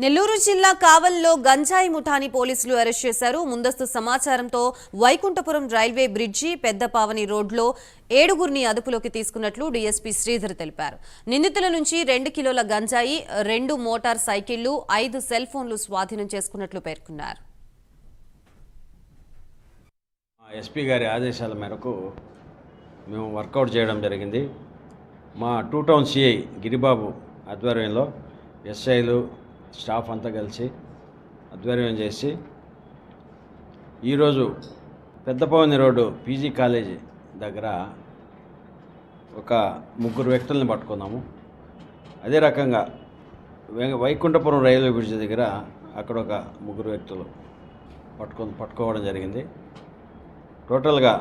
నెల్లూరు జిల్లా కావల్లో గంజాయి ముఠాని పోలీసులు అరెస్ట్ చేశారు. ముందస్తు సమాచారంతో వైకుంఠపురం రైల్వే బ్రిడ్జి పెద్దపావని రోడ్లో ఏడుగురిని అదుపులోకి తీసుకున్నట్లు డీఎస్పీ శ్రీధర్ తెలిపారు. నిందితుల నుంచి రెండు కిలోల గంజాయి రెండు మోటార్ సైకిళ్ళు ఐదు సెల్ ఫోన్లు స్వాధీనం చేసుకున్నట్లు పేర్కొన్నారు. ఎస్పీ గారి ఆదేశాల మేరకు మేము వర్కౌట్ చేయడం జరిగింది. మా టూ టౌన్ సిఐ గిరిబాబు ఆధ్వర్యంలో ఎస్ఐలు స్టాఫ్ అంతా కలిసి ఆధ్వర్యం చేసి ఈరోజు పెద్దపవని రోడ్డు పీజీ కాలేజీ దగ్గర ఒక ముగ్గురు వ్యక్తుల్ని పట్టుకున్నాము. అదే రకంగా వైకుంఠపురం రైల్వే బ్రిడ్జ్ దగ్గర అక్కడ ఒక ముగ్గురు వ్యక్తులు పట్టుకొని పట్టుకోవడం జరిగింది. టోటల్గా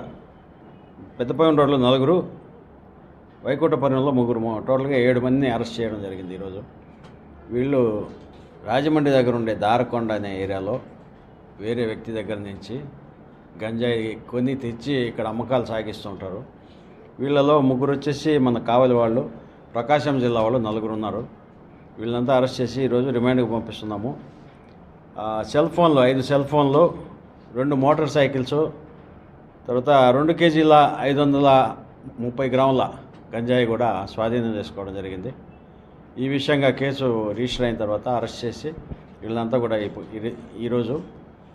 పెద్దపవని రోడ్లో నలుగురు వైకుంఠపురంలో ముగ్గురు టోటల్గా ఏడు మందిని అరెస్ట్ చేయడం జరిగింది ఈరోజు. వీళ్ళు రాజమండ్రి దగ్గర ఉండే దారకొండ అనే ఏరియాలో వేరే వ్యక్తి దగ్గర నుంచి గంజాయి కొని తెచ్చి ఇక్కడ అమ్మకాలు సాగిస్తుంటారు. వీళ్ళలో ముగ్గురు వచ్చేసి మన కావలి వాళ్ళు ప్రకాశం జిల్లా వాళ్ళు నలుగురు ఉన్నారు. వీళ్ళంతా అరెస్ట్ చేసి ఈరోజు రిమాండ్కి పంపిస్తున్నాము. సెల్ ఫోన్లు ఐదు సెల్ ఫోన్లు రెండు మోటార్ సైకిల్స్ తర్వాత రెండు కేజీల ఐదు వందల ముప్పై గ్రాముల గంజాయి కూడా స్వాధీనం చేసుకోవడం జరిగింది. ఈ విషయంగా కేసు రిజిస్టర్ అయిన తర్వాత అరెస్ట్ చేసి వీళ్ళంతా కూడా ఈరోజు